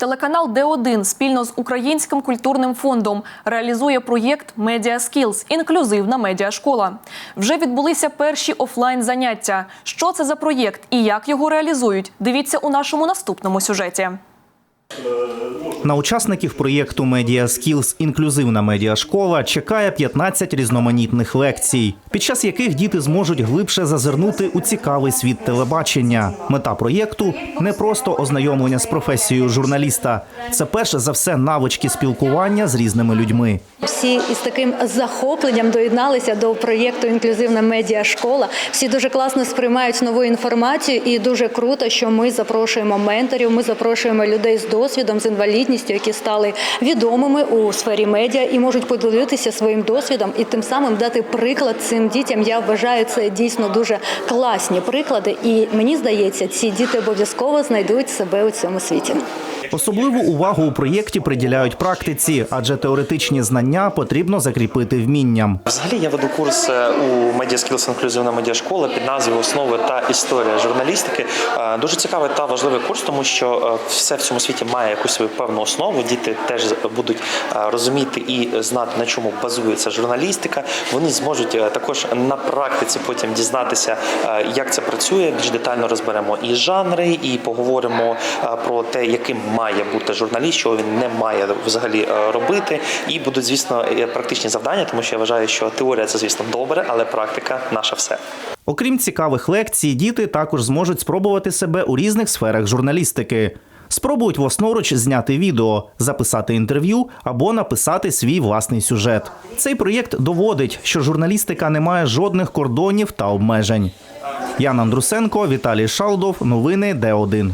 Телеканал Д1 спільно з Українським культурним фондом реалізує проєкт Медіа Скілз – інклюзивна медіашкола. Вже відбулися перші офлайн заняття. Що це за проєкт і як його реалізують? Дивіться у нашому наступному сюжеті. На учасників проєкту Media Skills інклюзивна медіашкола чекає 15 різноманітних лекцій, під час яких діти зможуть глибше зазирнути у цікавий світ телебачення. Мета проєкту не просто ознайомлення з професією журналіста, це перше за все навички спілкування з різними людьми. Всі із таким захопленням доєдналися до проєкту Інклюзивна медіа школа. Всі дуже класно сприймають нову інформацію, і дуже круто, що ми запрошуємо менторів. Ми запрошуємо людей з досвідом, з інвалідністю, які стали відомими у сфері медіа і можуть поділитися своїм досвідом і тим самим дати приклад цим дітям. Я вважаю це дійсно дуже класні приклади. І мені здається, ці діти обов'язково знайдуть себе у цьому світі. Особливу увагу у проєкті приділяють практиці, адже теоретичні знання потрібно закріпити вмінням. Взагалі я веду курс у Media Skills інклюзивна медіашкола під назвою Основи та історія журналістики. Е, Дуже цікавий та важливий курс, тому що е, все в цьому світі має якусь свою певну основу. Діти теж будуть е, розуміти і знати на чому базується журналістика. Вони зможуть також на практиці потім дізнатися, як це працює. Більш детально розберемо і жанри, і поговоримо про те, яким має бути журналіст, що він не має взагалі е, робити. І будуть, звісно, е, практичні завдання, тому що я вважаю, що теорія це, звісно, добре, але практика наше все. Окрім цікавих лекцій, діти також зможуть спробувати себе у різних сферах журналістики. Спробують власноруч зняти відео, записати інтерв'ю або написати свій власний сюжет. Цей проєкт доводить, що журналістика не має жодних кордонів та обмежень. Ян Андрусенко, Віталій Шалдов. Новини Д1.